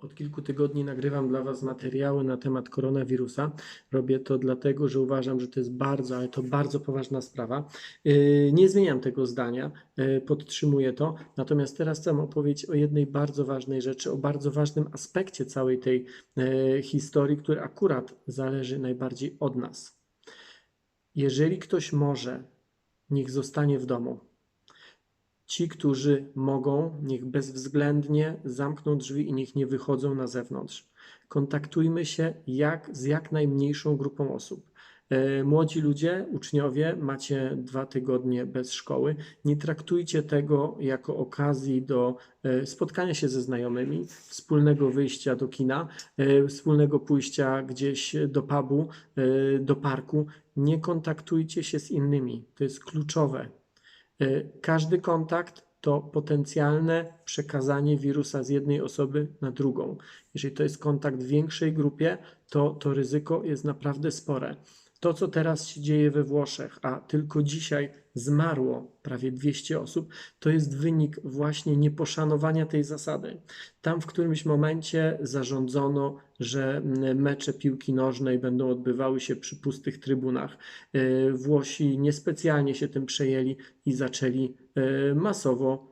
Od kilku tygodni nagrywam dla Was materiały na temat koronawirusa. Robię to dlatego, że uważam, że to jest bardzo, ale to bardzo poważna sprawa. Yy, Nie zmieniam tego zdania, yy, podtrzymuję to. Natomiast teraz chcę opowiedzieć o jednej bardzo ważnej rzeczy, o bardzo ważnym aspekcie całej tej yy, historii, który akurat zależy najbardziej od nas. Jeżeli ktoś może, niech zostanie w domu. Ci, którzy mogą, niech bezwzględnie zamkną drzwi i niech nie wychodzą na zewnątrz. Kontaktujmy się jak, z jak najmniejszą grupą osób. E, Młodzi ludzie, uczniowie, macie dwa tygodnie bez szkoły. Nie traktujcie tego jako okazji do e, spotkania się ze znajomymi, wspólnego wyjścia do kina, e, wspólnego pójścia gdzieś do pubu, do parku. Nie kontaktujcie się z innymi. To jest kluczowe. E, Każdy kontakt to potencjalne przekazanie wirusa z jednej osoby na drugą. Jeżeli to jest kontakt w większej grupie, to to ryzyko jest naprawdę spore. To, co teraz się dzieje we Włoszech, a tylko dzisiaj zmarło prawie 200 osób, to jest wynik właśnie nieposzanowania tej zasady. Tam w którymś momencie zarządzono, że mm, mecze piłki nożnej będą odbywały się przy pustych trybunach. E, Włosi niespecjalnie się tym przejęli i zaczęli e, masowo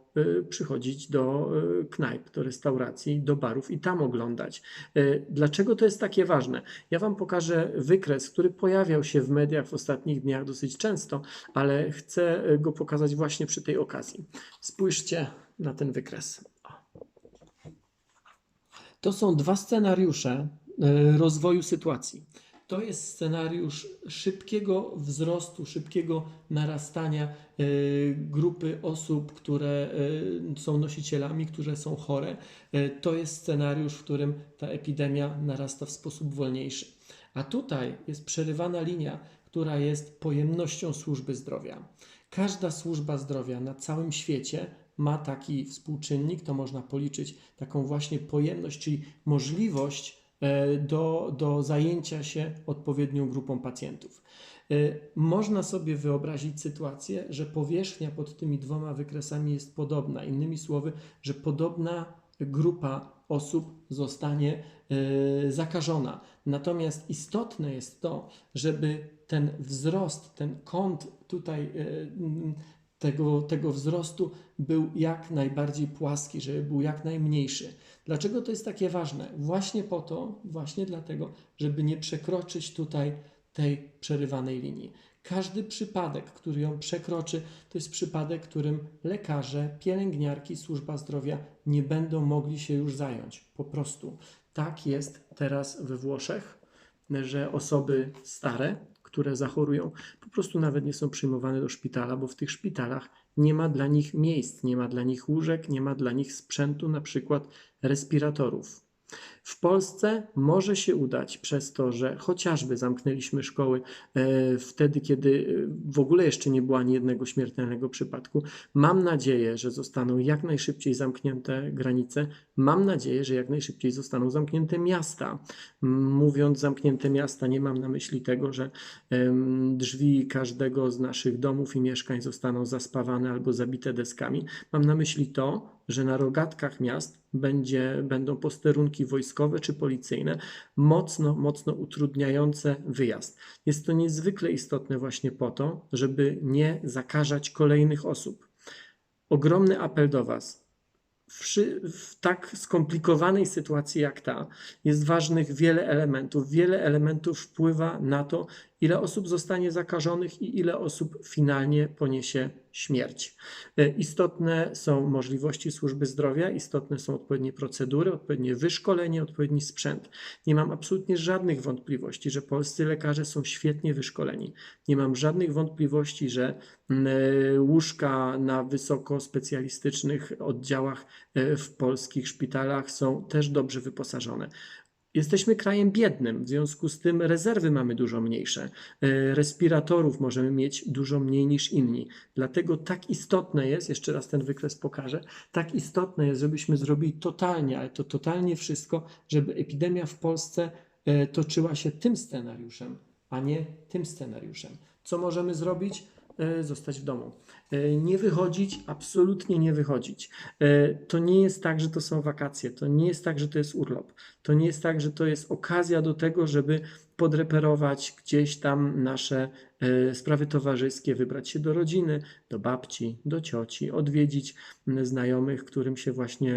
przychodzić do e, knajp, do restauracji, do barów i tam oglądać. E, Dlaczego to jest takie ważne? Ja Wam pokażę wykres, który pojawiał się w mediach w ostatnich dniach dosyć często, ale chcę go pokazać właśnie przy tej okazji. Spójrzcie na ten wykres. To są dwa scenariusze rozwoju sytuacji. To jest scenariusz szybkiego wzrostu, szybkiego narastania e, grupy osób, które e, są nosicielami, które są chore. E, To jest scenariusz, w którym ta epidemia narasta w sposób wolniejszy. A tutaj jest przerywana linia, która jest pojemnością służby zdrowia. Każda służba zdrowia na całym świecie ma taki współczynnik, to można policzyć taką właśnie pojemność, czyli możliwość do, do zajęcia się odpowiednią grupą pacjentów. E, Można sobie wyobrazić sytuację, że powierzchnia pod tymi dwoma wykresami jest podobna. Innymi słowy, że podobna grupa osób zostanie e, zakażona. Natomiast istotne jest to, żeby ten wzrost, ten kąt tutaj e, tego, tego wzrostu był jak najbardziej płaski, żeby był jak najmniejszy. Dlaczego to jest takie ważne? Właśnie po to, właśnie dlatego, żeby nie przekroczyć tutaj tej przerywanej linii. Każdy przypadek, który ją przekroczy, to jest przypadek, którym lekarze, pielęgniarki, służba zdrowia nie będą mogli się już zająć. Po prostu tak jest teraz we Włoszech, że osoby stare, które zachorują, po prostu nawet nie są przyjmowane do szpitala, bo w tych szpitalach nie ma dla nich miejsc, nie ma dla nich łóżek, nie ma dla nich sprzętu, na przykład respiratorów. W Polsce może się udać przez to, że chociażby zamknęliśmy szkoły e, wtedy, kiedy e, w ogóle jeszcze nie było ani jednego śmiertelnego przypadku. Mam nadzieję, że zostaną jak najszybciej zamknięte granice. Mam nadzieję, że jak najszybciej zostaną zamknięte miasta. Mówiąc zamknięte miasta, nie mam na myśli tego, że em, drzwi każdego z naszych domów i mieszkań zostaną zaspawane albo zabite deskami. Mam na myśli to, że na rogatkach miast będzie, będą posterunki wojskowe czy policyjne, mocno, mocno utrudniające wyjazd. Jest to niezwykle istotne właśnie po to, żeby nie zakażać kolejnych osób. Ogromny apel do Was. W, tak skomplikowanej sytuacji jak ta jest ważnych wiele elementów. Wiele elementów wpływa na to, ile osób zostanie zakażonych i ile osób finalnie poniesie śmierć. E, Istotne są możliwości służby zdrowia, istotne są odpowiednie procedury, odpowiednie wyszkolenie, odpowiedni sprzęt. Nie mam absolutnie żadnych wątpliwości, że polscy lekarze są świetnie wyszkoleni. Nie mam żadnych wątpliwości, że e, łóżka na wysoko specjalistycznych oddziałach e, w polskich szpitalach są też dobrze wyposażone. Jesteśmy krajem biednym, w związku z tym rezerwy mamy dużo mniejsze. E, Respiratorów możemy mieć dużo mniej niż inni. Dlatego tak istotne jest, jeszcze raz ten wykres pokażę, tak istotne jest, żebyśmy zrobili totalnie, ale to totalnie wszystko, żeby epidemia w Polsce e, toczyła się tym scenariuszem, a nie tym scenariuszem. Co możemy zrobić? E, Zostać w domu. E, Nie wychodzić, absolutnie nie wychodzić. E, To nie jest tak, że to są wakacje, to nie jest tak, że to jest urlop, to nie jest tak, że to jest okazja do tego, żeby podreperować gdzieś tam nasze e, sprawy towarzyskie, wybrać się do rodziny, do babci, do cioci, odwiedzić znajomych, którym się właśnie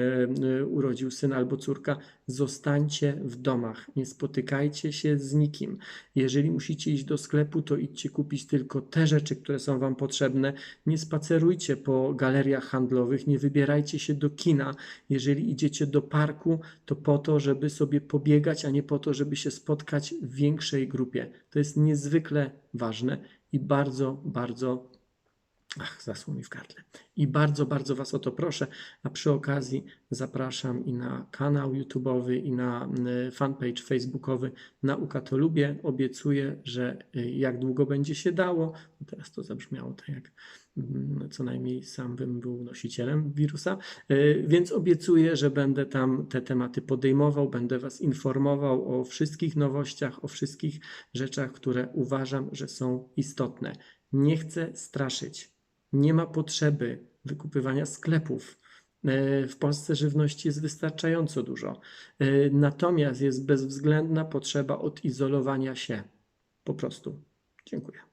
urodził syn albo córka. Zostańcie w domach, nie spotykajcie się z nikim. Jeżeli musicie iść do sklepu, to idźcie kupić tylko te rzeczy, które są Wam potrzebne. Nie spacerujcie po galeriach handlowych, nie wybierajcie się do kina. Jeżeli idziecie do parku, to po to, żeby sobie pobiegać, a nie po to, żeby się spotkać w większej grupie. To jest niezwykle ważne i bardzo, bardzo. Ach, zasło mi w gardle. I bardzo, bardzo Was o to proszę. A przy okazji zapraszam i na kanał YouTube'owy, i na y, fanpage facebookowy Nauka to lubię. Obiecuję, że y, jak długo będzie się dało, teraz to zabrzmiało tak jak co najmniej sam bym był nosicielem wirusa, y, więc obiecuję, że będę tam te tematy podejmował, będę Was informował o wszystkich nowościach, o wszystkich rzeczach, które uważam, że są istotne. Nie chcę straszyć. Nie ma potrzeby wykupywania sklepów. E, W Polsce żywności jest wystarczająco dużo. E, Natomiast jest bezwzględna potrzeba odizolowania się. Po prostu. Dziękuję.